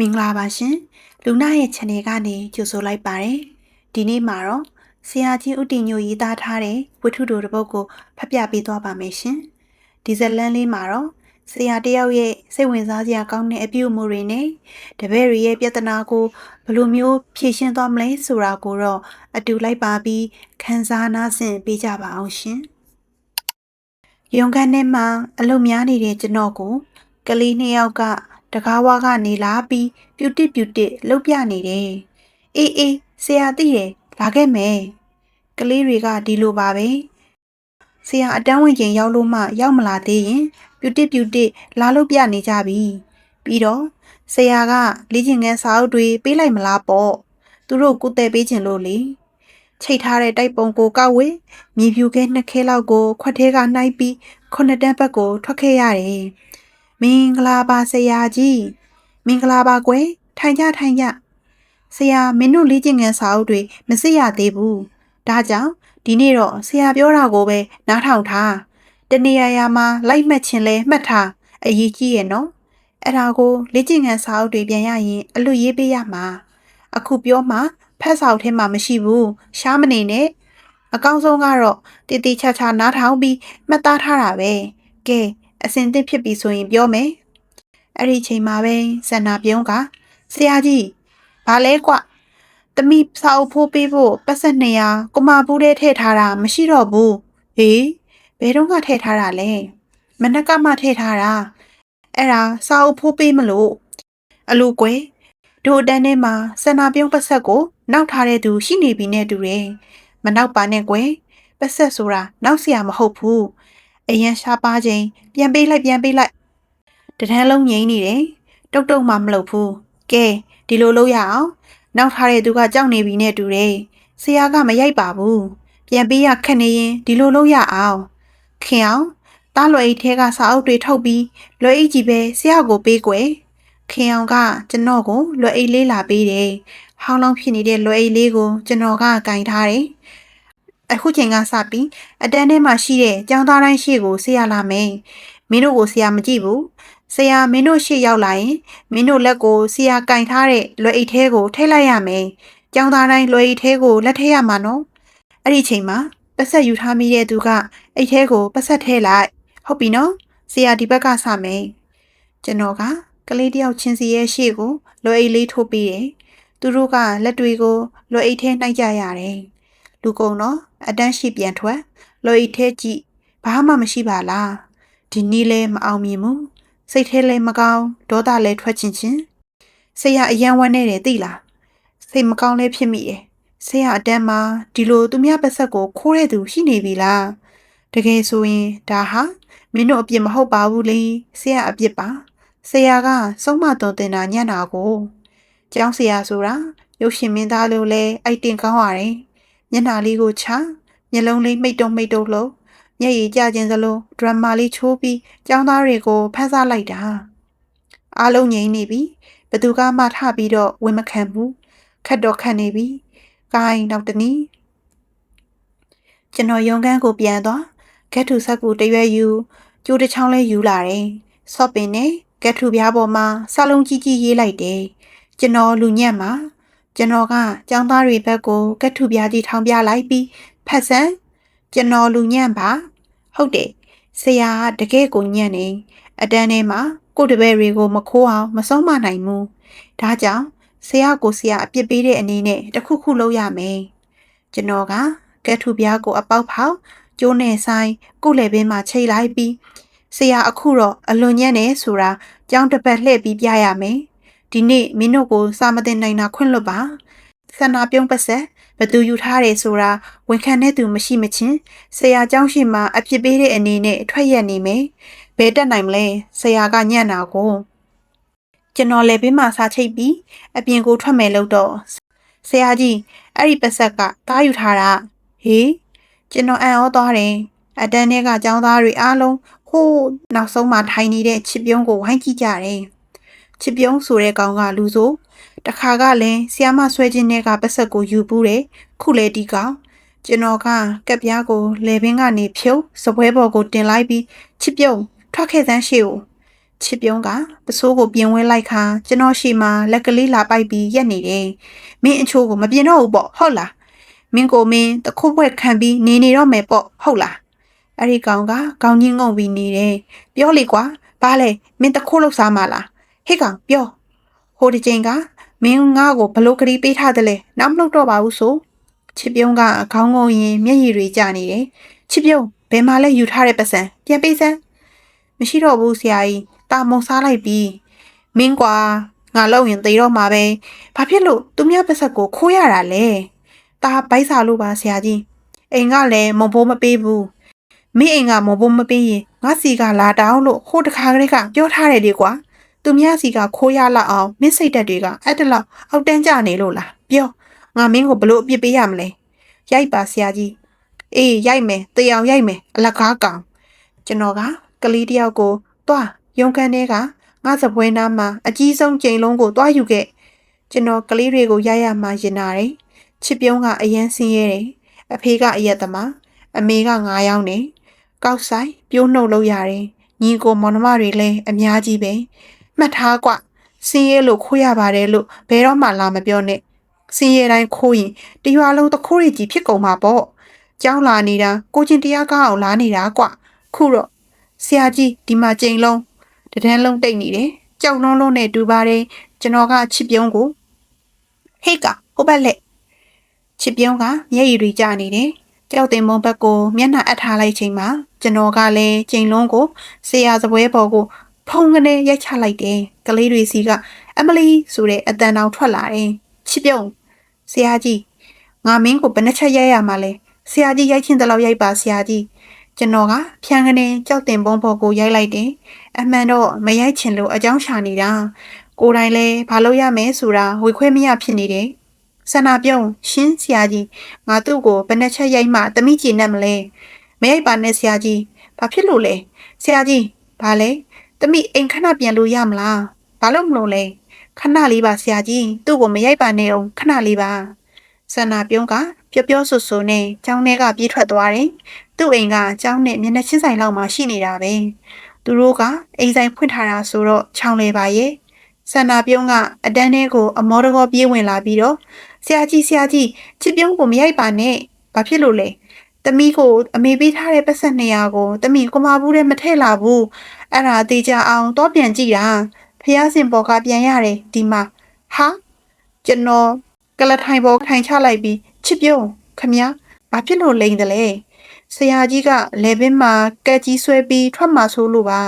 မင်္ဂလာပါရှင်လူနာရဲ့ channel ကနေကြိုဆိုလိုက်ပါတယ်ဒီနေ့မှာတော့ဆရာကြီးဦးတင်ညိုရေးသားထားတဲ့ဝတ္ထုတော်တစ်ပုဒ်ကိုဖတ်ပြပေးသွားပါမယ်ရှင်ဒီဇလန်လေးမှာတော့ဆရာတယောက်ရဲ့စိတ်ဝင်စားစရာကောင်းတဲ့အပြုအမူတွေနဲ့တပည့်တွေရဲ့ပြဿနာကိုဘယ်လိုမျိုးဖြေရှင်းသွားမလဲဆိုတာကိုတော့အတူလိုက်ပါပြီးခန်းစားနားဆင်ပေးကြပါအောင်ရှင်ရုံခန်းထဲမှာအလုပ်များနေတဲ့ကျွန်တော်ကိုကလေးနှစ်ယောက်က တကားဝါကနေလာပြီးပြူတစ်ပြူတစ်လှုပ်ပြနေတယ်။အေးအေးဆရာသိတယ်လာခဲ့မယ်။ကလေးတွေကဒီလိုပါပဲ။ဆရာအတန်းဝင်ချိန်ရောက်လို့မှရောက်မလာသေးရင်ပြူတစ်ပြူတစ်လာလို့ပြနေကြပြီ။ပြီးတော့ဆရာကလေ့ကျင့်ခန်းစာအုပ်တွေပေးလိုက်မလားပေါ့။သူတို့ကုတဲ့ပေးခြင်းလို့လေ။ချိတ်ထားတဲ့တိုက်ပုံကိုကောက်ဝေမြေဖြူခဲနှစ်ခဲလောက်ကို ခွက်ထဲကနှိုက်ပြီးခုနှစ်တန်းဘက်ကိုထွက်ခဲ့ရတယ်။ မင်္ဂလာပါဆရာကြီးမင်္ဂလာပါကွယ်ထိုင်ကြထိုင်ကြဆရာမင်းတို့လေ့ကျင့်ခန်းစာအုပ်တွေမစစ်ရသေးဘူးဒါကြောင့်ဒီနေ့တော့ဆရာပြောတာကိုပဲနားထောင်ထားတနေရာရာမှာလိုက်မှတ်ခြင်းလဲမှတ်ထားအရေးကြီးရဲ့နော်အဲ့ဒါကိုလေ့ကျင့်ခန်းစာအုပ်တွေပြန်ရရင်အလွတ်ရေးပေးရမှာအခုပြောမှဖက်ဆောက်ထဲမှာမရှိဘူးရှားမနေနဲ့အကောင်းဆုံးကတော့တည်တည်ချာချာနားထောင်ပြီးမှတ်သားထားတာပဲကဲ အစင်သစ်ဖြစ်ပြီဆိုရင်ပြောမယ်အဲ့ဒီချိန်မှာပဲဇန္နာပြုံးကဆရာကြီးဘာလဲကွတမိစာအုပ်ဖိုးပေးဖို့ပတ်ဆက်200ကိုမဘူးတဲ့ထည့်ထားတာမရှိတော့ဘူးဟေးဘယ်တော့ကထည့်ထားတာလဲမနက်ကမှထည့်ထားတာအဲ့ဒါစာအုပ်ဖိုးပေးမလို့အလိုကွယ်ဒိုအတန်းထဲမှာစန္နာပြုံးပတ်ဆက်ကိုနောက်ထားတဲ့သူရှိနေပြီနဲ့တူတယ်မနောက်ပါနဲ့ကွယ်ပတ်ဆက်ဆိုတာနောက်เสียမဟုတ်ဘူး အရင်ရှားပါခြင်းပြန်ပေးလိုက်ပြန်ပေးလိုက်တထန်းလုံးငိမ့်နေတယ်တုတ်တုတ်မှမလုပ်ဘူးကဲဒီလိုလုပ်ရအောင်နောက်ထားတဲ့သူကကြောက်နေပြီနဲ့တူတယ်ဆရာကမရိုက်ပါဘူးပြန်ပေးရခက်နေရင်ဒီလိုလုပ်ရအောင်ခင်အောင်တားလွယ်အိတ်ထဲကစာအုပ်တွေထုတ်ပြီးလွယ်အိတ်ကြီးပဲဆရာကိုပေးကွယ်ခင်အောင်ကကျွန်တော်ကိုလွယ်အိတ်လေးလာပေးတယ်ဟောင်းလောင်းဖြစ်နေတဲ့လွယ်အိတ်လေးကိုကျွန်တော်ကကင်ထားတယ် အခုချိန်ကစပြီးအတန်းထဲမှာရှိတဲ့ကျောင်းသားတိုင်းရှေ့ကိုဆရာလာမယ်မင်းတို့ကိုဆရာမကြည့်ဘူးဆရာမင်းတို့ရှေ့ရောက်လာရင်မင်းတို့လက်ကိုဆရာကင်ထားတဲ့လွယ်အိတ်ထဲကိုထည့်လိုက်ရမယ်။ကျောင်းသားတိုင်းလွယ်အိတ်ထဲကိုလက်ထည့်ရမှာနော်။အဲ့ဒီချိန်မှာပတ်ဆက်ယူထားမိတဲ့သူကအိတ်ထဲကိုပတ်ဆက်ထည့်လိုက်။ဟုတ်ပြီနော်။ဆရာဒီဘက်ကစမယ်။ကျွန်တော်ကကလေးတယောက်ချင်းစီရဲ့ရှေ့ကိုလွယ်အိတ်လေးထိုးပြီးတယ်။သူတို့ကလက်တွေကိုလွယ်အိတ်ထဲနှိုက်ကြရတယ်။ လူကုံတော့အတန်းရှိပြန်ထွက်လွယ်အိတ်ထဲကြည့်ဘာမှမရှိပါလား။ဒီနေ့လဲမအောင်မြင်ဘူးစိတ်ထဲလည်းမကောင်းဒေါသလည်းထွက်ချင်ချင်းဆေးရအယံဝမ်းနေတယ်သိလားစိတ်မကောင်းလည်းဖြစ်မိတယ်ဆေးရအတန်းမှာဒီလိုသူများပတ်ဆက်ကိုခိုးတဲ့သူရှိနေပြီလားတကယ်ဆိုရင်ဒါဟာမင်းတို့အပြစ်မဟုတ်ပါဘူးလေဆေးရအပြစ်ပါဆရာကစုံမတော်တင်တာညံ့တာကိုကျောင်းဆရာဆိုတာရုပ်ရှင်မင်းသားလိုလဲအိုက်တင်ကောင်းရတယ် မျက်နှာလေးကိုချမျက်လုံးလေးမိတ်တုံမိတ်တုံလို့မျက်ရည်ကျခြင်းစလို့ဒရမာလေးချိုးပြီးចောင်းသားတွေကိုဖမ်းစားလိုက်တာအားလုံးငြိမ်နေပြီဘသူကမှထပြီးတော့ဝင်မခံဘူးခတ်တော့ခတ်နေပြီကိုင်းနောက်တနည်းကျွန်တော်ရုံခန်းကိုပြန်သွားဂက်ထူဆက်ကူတရွဲယူကျိုးတစ်ချောင်းလဲယူလာတယ်ဆော့ပင်နဲ့ဂက်ထူပြားပေါ်မှာစလုံးကြီးကြီးရေးလိုက်တယ်ကျွန်တော်လူညံ့မှာ ကျွန်တော်ကចောင်းသားတွေဘက်ကိုကက်ထူပြားကြီးထောင်ပြလိုက်ပြီးဖက်ဆန်ကျွန်တော်လူညံ့ပါ ဟုတ်တယ်ဆရာတကယ်ကိုညံ့နေအတန်းထဲမှာကိုတပည့်တွေကိုမခိုးအောင်မဆုံးမနိုင်ဘူးဒါကြောင့်ဆရာကိုဆရာအပြစ်ပေးတဲ့အနေနဲ့တခုခုလုပ်ရမယ်ကျွန်တော်ကကက်ထူပြားကိုအပေါက်ဖောက်ကျိုးနဲ့ဆိုင်ကိုလေပင်မှာချိတ်လိုက်ပြီးဆရာအခုတော့အလွန်ညံ့နေဆိုတာကြောင်းတစ်ပတ်လှည့်ပြီးပြရမယ် ဒီနေ့မင်းတို့ကိုစာမတင်နိုင်တာခွင့်လွတ်ပါဆန္ဒပြုံးပတ်ဆက်ဘသူယူထားတယ်ဆိုတာဝန်ခံတဲ့သူမရှိမချင်းဆရာเจ้าရှိမှအဖြစ်ပေးတဲ့အနေနဲ့ထွက်ရက်နေမယ်ဘယ်တက်နိုင်မလဲဆရာကညံ့တာကိုကျွန်တော်လည်းဘေးမှာစားချိတ်ပြီးအပြင်ကိုထွက်မယ်လို့တော့ဆရာကြီးအဲ့ဒီပတ်ဆက်ကတားယူထားတာဟေးကျွန်တော်အံ့ဩသွားတယ်အတန်းထဲကចောင်းသားတွေအားလုံးဟိုးနောက်ဆုံးမှထိုင်နေတဲ့ချစ်ပြုံးကိုဝိုင်းကြည့်ကြတယ် ချစ်ပြုံးဆိုတဲ့ကောင်ကလူဆိုတခါကလည်းဆီယမဆွဲခြင်းနဲ့ကပတ်ဆက်ကိုယူပူးတယ်ခုလေဒီကောင်ကျွန်တော်ကကက်ပြားကိုလေပင်ကနေဖြုတ်စပွဲပေါ်ကိုတင်လိုက်ပြီးချစ်ပြုံးထွက်ခဲ့စမ်းရှိကိုချစ်ပြုံးကပစိုးကိုပြင်ဝဲလိုက်ခါကျွန်တော်ရှိမှလက်ကလေးလာပိုက်ပြီးရက်နေတယ်မင်းအချိုးကိုမပြင်တော့ဘူးပေါ့ဟုတ်လားမင်းကိုမင်းတခုဘွက်ခံပြီးနေနေတော့မယ်ပေါ့ဟုတ်လားအဲ့ဒီကောင်ကခေါင်းကြီးငုံပြီးနေတယ်ပြောလေကွာဘာလဲမင်းတခုလောက်စားမလား ဟေ့ကောင်ပြောဟိုဒီချိန်ကမင်းငါ့ကိုဘလို့ကလေးပေးထားတယ်လဲနောက်မလုပ်တော့ပါဘူးဆိုချစ်ပြုံးကခေါင်းငုံရင်မျက်ရည်တွေကျနေတယ်ချစ်ပြုံးဘယ်မှာလဲယူထားတဲ့ပတ်စံပြန်ပေးစမ်းမရှိတော့ဘူးဆရာကြီးတာမုံစားလိုက်ပြီမင်းကွာငါလောက်ရင်သေတော့မှာပဲဘာဖြစ်လို့သူများပါဆက်ကိုခိုးရတာလဲတာဘိုက်စာလို့ပါဆရာကြီးအိမ်ကလည်းမုံဘိုးမပေးဘူးမင်းအိမ်ကမုံဘိုးမပေးရင်ငါစီကလာတောင်းလို့ဟိုတခါကလေးကပြောထားတယ်လေကွာ သူများစီကခိုးရလောက်အောင်မင်းစိတ်တက်တွေကအဲ့တလောက်အောက်တန်းကြနေလို့လားပြောငါမင်းကိုဘလို့အပြစ်ပေးရမလဲရိုက်ပါဆရာကြီးအေးရိုက်မယ်တေအောင်ရိုက်မယ်အလကားကောင်ကျွန်တော်ကကလေးတယောက်ကိုတွားရုံခန်းထဲကငါစပွဲနားမှာအကြီးဆုံးကြိမ်လုံးကိုတွားယူခဲ့ကျွန်တော်ကလေးတွေကိုရရမှရင်နာတယ်ချစ်ပြုံးကအရန်ဆင်းရဲတယ်အဖေကအရက်သမားအမေကငါးယောက်နေကောက်ဆိုင်ပြိုးနှုတ်လို့ရတယ်ညီကိုမောင်နှမတွေလည်းအများကြီးပဲ မှတ်ထားကွဆင်းရဲလို့ခိုးရပါတယ်လို့ဘယ်တော့မှလာမပြောနဲ့ဆင်းရဲတိုင်းခိုးရင်တရွာလုံးတခိုးရကြီးဖြစ်ကုန်မှာပေါ့ကြောင်းလာနေတာကိုချင်းတရားကောင်းအောင်လာနေတာကွခုတော့ဆရာကြီးဒီမှာကြိမ်လုံးတဒန်းလုံးတိတ်နေတယ်ကြောက်လုံးလုံးနဲ့တူပါတယ်ကျွန်တော်ကချစ်ပြုံးကိုဟေ့ကဟိုဘက်လက်ချစ်ပြုံးကမျက်ရည်တွေကျနေတယ်ကြောက်တင်မုံဘက်ကိုမျက်နှာအပ်ထားလိုက်ချိန်မှာကျွန်တော်ကလည်းကြိမ်လုံးကိုဆရာစပွဲပေါ်ကို ဖုံကနေရိုက်ချလိုက်တယ်ကလေးတွေစီကအမလီဆိုတဲ့အတန်တောင်ထွက်လာတယ်ချစ်ပြုံးဆရာကြီးငါမင်းကိုဘယ်နှချက်ရိုက်ရမှာလဲဆရာကြီးရိုက်ချင်တဲ့လောက်ရိုက်ပါဆရာကြီးကျွန်တော်ကဖြန်းကနေကြောက်တင်ပုံးပေါ်ကိုရိုက်လိုက်တယ်။အမှန်တော့မရိုက်ချင်လို့အကြောင်းရှာနေတာ။ကိုယ်တိုင်လဲဘာလို့ရမယ်ဆိုတာဝေခွဲမရဖြစ်နေတယ်။ဆန္ဒပြုံးရှင်းဆရာကြီးငါသူ့ကိုဘယ်နှချက်ရိုက်မှတမိကျင်နဲ့မလဲ။မရိုက်ပါနဲ့ဆရာကြီး။ဘာဖြစ်လို့လဲ။ဆရာကြီးဘာလဲ။ တမိအိမ်ခဏပြန်လို့ရမလား။ဘာလို့မလို့လဲ။ခဏလေးပါဆရာကြီးသူ့ကိုမရိုက်ပါနဲ့အောင်ခဏလေးပါ။ဆန္ဒပြုံးကပျော်ပျော်ဆူဆူနဲ့ကျောင်းထဲကပြေးထွက်သွားတယ်။သူ့အိမ်ကကျောင်းနဲ့မျက်နှာချင်းဆိုင်လောက်မှရှိနေတာပဲသူတို့ကအိမ်ဆိုင်ဖွင့်ထားတာဆိုတော့ချောင်းလေပါရဲ့ဆန္ဒပြုံးကအတန်းထဲကိုအမောတကောပြေးဝင်လာပြီးတော့ဆရာကြီးဆရာကြီးချစ်ပြုံးကိုမရိုက်ပါနဲ့ဘာဖြစ်လို့လဲ တမီးကိုအမေပေးထားတဲ့ပတ်စံ200ကိုတမီးကိုမဘူးတဲ့မထည့်လာဘူးအဲ့ဒါတေချာအောင်တော့ပြန်ကြည့်တာဖះစင်ပေါ်ကပြန်ရတယ်ဒီမှာဟာကျွန်တော်ကလထိုင်ပေါ်ထိုင်ချလိုက်ပြီးချစ်ပြုံးခမညာဘာဖြစ်လို့လိန်တယ်လဲဆရာကြီးကလေဘင်းမှာကက်ကြီးဆွဲပြီးထွက်มาဆိုးလို့ပါ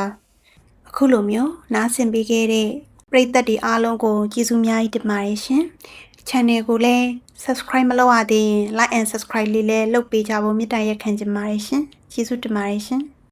အခုလိုမျိုးနားဆင်ပေးခဲ့တဲ့ပရိသတ်တွေအားလုံးကိုကျေးဇူးအများကြီးတင်ပါတယ်ရှင် channel ကိုလည်း subscribe မလုပ်ရသေးရင် like and subscribe လေးလည်းလုပ်ပေးကြဖို့မေတ္တာရက်ခံချင်ပါတယ်ရှင်ကျေးဇူးတင်ပါတယ်ရှင်